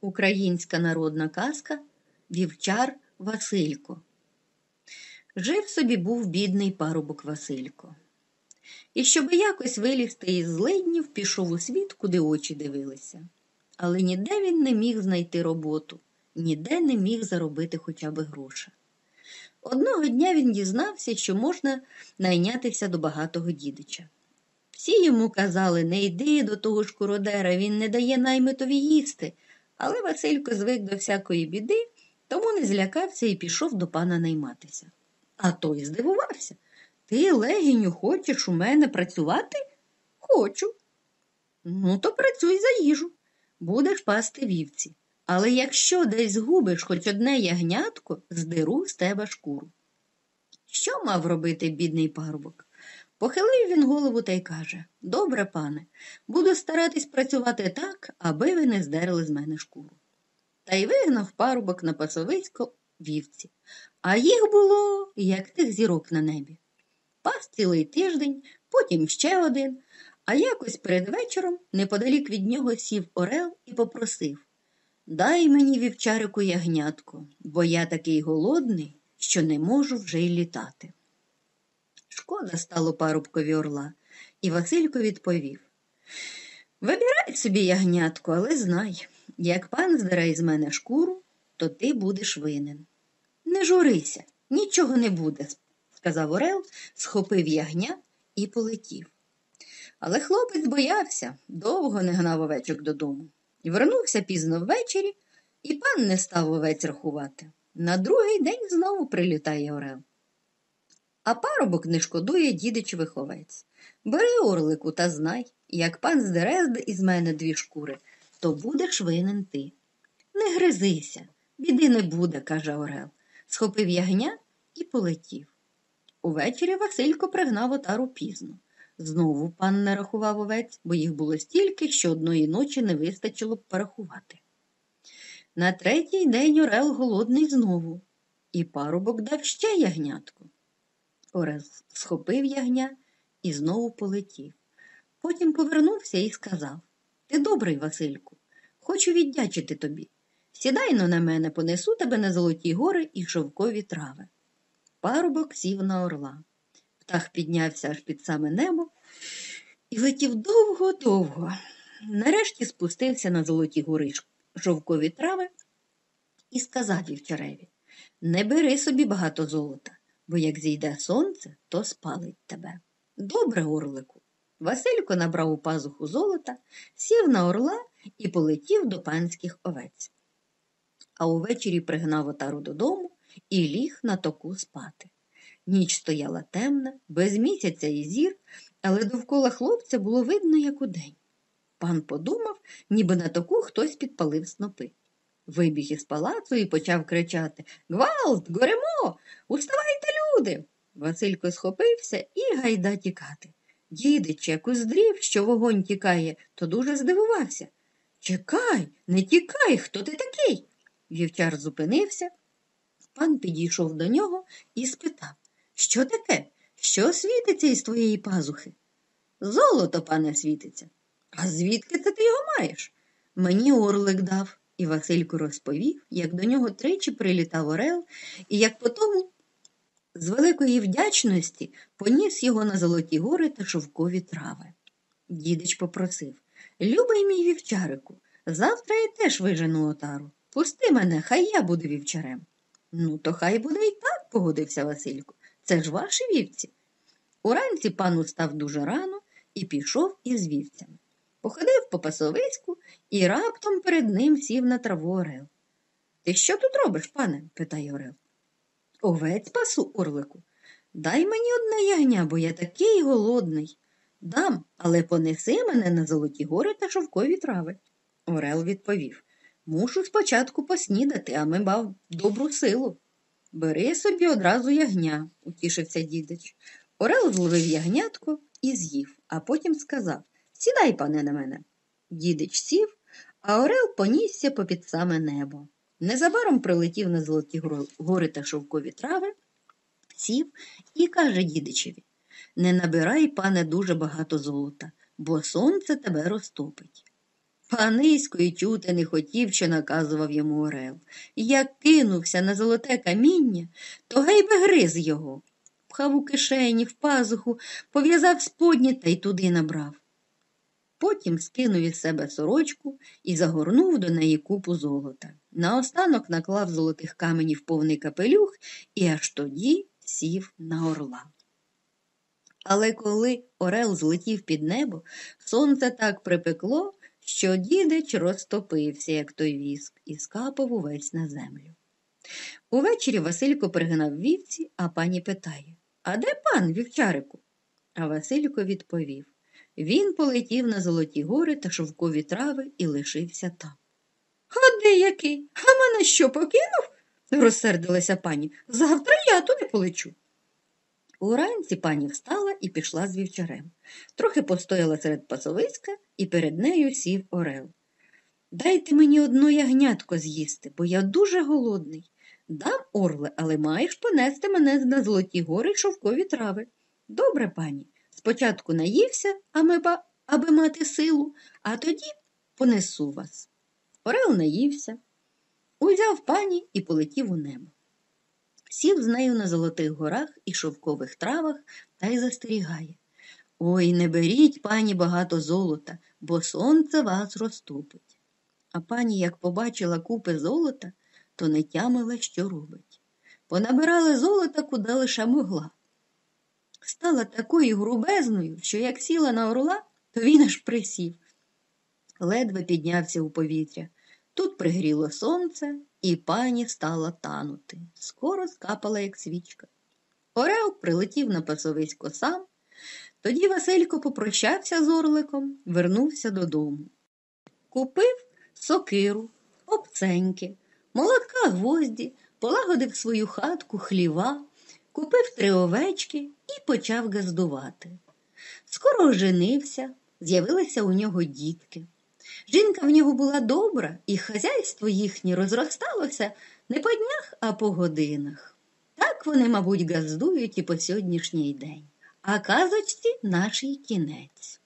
Українська народна казка Вівчар Василько. Жив собі був бідний парубок Василько. І щоби якось вилізти із злиднів, пішов у світ, куди очі дивилися. Але ніде він не міг знайти роботу, ніде не міг заробити хоча б гроша. Одного дня він дізнався, що можна найнятися до багатого дідича. Всі йому казали, не йди до того шкуродера, він не дає наймитові їсти. Але Василько звик до всякої біди, тому не злякався і пішов до пана найматися. А той здивувався. Ти, легіню, хочеш у мене працювати? Хочу. Ну, то працюй за їжу. Будеш пасти вівці. Але якщо десь згубиш хоч одне ягнятко, здеру з тебе шкуру. Що мав робити бідний парубок? Похилив він голову та й каже Добре, пане, буду старатись працювати так, аби ви не здерли з мене шкуру. Та й вигнав парубок на пасовисько вівці, а їх було, як тих зірок на небі. Пас цілий тиждень, потім ще один, а якось перед вечором неподалік від нього сів Орел і попросив Дай мені вівчарику ягнятко, бо я такий голодний, що не можу вже й літати. Шкода стало парубкові орла, і Василько відповів Вибирай собі ягнятку, але знай, як пан здере із мене шкуру, то ти будеш винен. Не журися, нічого не буде, сказав Орел, схопив ягня і полетів. Але хлопець боявся, довго не гнав овечок додому. І вернувся пізно ввечері, і пан не став овець рахувати. На другий день знову прилітає Орел. А парубок не шкодує дідичевих овець. Бери орлику та знай, як пан здере із мене дві шкури, то будеш винен ти. Не гризися, біди не буде, каже Орел. Схопив ягня і полетів. Увечері Василько пригнав отару пізно. Знову пан не рахував овець, бо їх було стільки, що одної ночі не вистачило б порахувати. На третій день Орел голодний знову, і парубок дав ще ягнятку. Орел схопив ягня і знову полетів. Потім повернувся і сказав Ти добрий, Васильку, хочу віддячити тобі. Сідай но на мене, понесу тебе на золоті гори і шовкові трави. Парубок сів на орла. Птах піднявся аж під саме небо і летів довго-довго. Нарешті спустився на золоті гори шовкові трави і сказав вівчареві Не бери собі багато золота, бо як зійде сонце, то спалить тебе. Добре, орлику. Василько набрав у пазуху золота, сів на орла і полетів до панських овець. А увечері пригнав отару додому і ліг на току спати. Ніч стояла темна, без місяця і зір, але довкола хлопця було видно, як удень. Пан подумав, ніби на току хтось підпалив снопи. Вибіг із палацу і почав кричати Гвалт, горемо, уставайте, люди. Василько схопився і гайда тікати. Дідич, як уздрів, що вогонь тікає, то дуже здивувався. Чекай, не тікай, хто ти такий? Вівчар зупинився. Пан підійшов до нього і спитав Що таке? Що світиться із твоєї пазухи? Золото, пане, світиться. А звідки це ти його маєш? Мені орлик дав. І Василько розповів, як до нього тричі прилітав Орел, і як потому з великої вдячності поніс його на золоті гори та шовкові трави. Дідич попросив Любий мій вівчарику, завтра я теж вижену отару. Пусти мене, хай я буду вівчарем. Ну, то хай буде і так, погодився Василько. Це ж ваші вівці. Уранці пан устав дуже рано і пішов із вівцями. Походив по пасовиську і раптом перед ним сів на траву Орел. Ти що тут робиш, пане? питає Орел. Овець пасу, орлику. Дай мені одне ягня, бо я такий голодний. Дам, але понеси мене на золоті гори та шовкові трави. Орел відповів Мушу спочатку поснідати, а ми мав добру силу. Бери собі одразу ягня, утішився дідич. Орел зловив ягнятко і з'їв, а потім сказав Сідай, пане, на мене. Дідич сів, а Орел понісся попід саме небо. Незабаром прилетів на золоті гори та шовкові трави, сів і каже дідичеві Не набирай, пане, дуже багато золота, бо сонце тебе розтопить. Панисько й чути не хотів, що наказував йому Орел. Як кинувся на золоте каміння, то гей би гриз його. Пхав у кишені, в пазуху, пов'язав сподні та й туди набрав. Потім скинув із себе сорочку і загорнув до неї купу золота. Наостанок наклав золотих каменів повний капелюх і аж тоді сів на орла. Але коли Орел злетів під небо, сонце так припекло, що дідич розтопився, як той віск, і скапав увесь на землю. Увечері Василько пригнав вівці, а пані питає А де пан, вівчарику? А Василько відповів він полетів на Золоті гори та шовкові трави і лишився там. А де який? А мене що покинув? розсердилася пані. Завтра я туди полечу. Уранці пані встала і пішла з вівчарем. Трохи постояла серед пасовиська і перед нею сів орел. Дайте мені одно ягнятко з'їсти, бо я дуже голодний. Дам орле, але маєш понести мене на золоті гори й шовкові трави. Добре, пані. Спочатку наївся, аби мати силу, а тоді понесу вас. Орел наївся, узяв пані і полетів у небо. Сів з нею на золотих горах і шовкових травах та й застерігає. Ой, не беріть, пані, багато золота, бо сонце вас розтопить. А пані, як побачила купи золота, то не тямила, що робить. Понабирали золота, куди лише могла стала такою грубезною, що як сіла на орла, то він аж присів. Ледве піднявся у повітря. Тут пригріло сонце, і пані стала танути. Скоро скапала, як свічка. Орел прилетів на пасовисько сам. Тоді Василько попрощався з орликом, вернувся додому. Купив сокиру, обценьки, молотка гвозді, полагодив свою хатку хліва, купив три овечки і почав газдувати. Скоро оженився, з'явилися у нього дітки. Жінка в нього була добра, і хазяйство їхнє розросталося не по днях, а по годинах. Так вони, мабуть, газдують і по сьогоднішній день. А казочці наш кінець.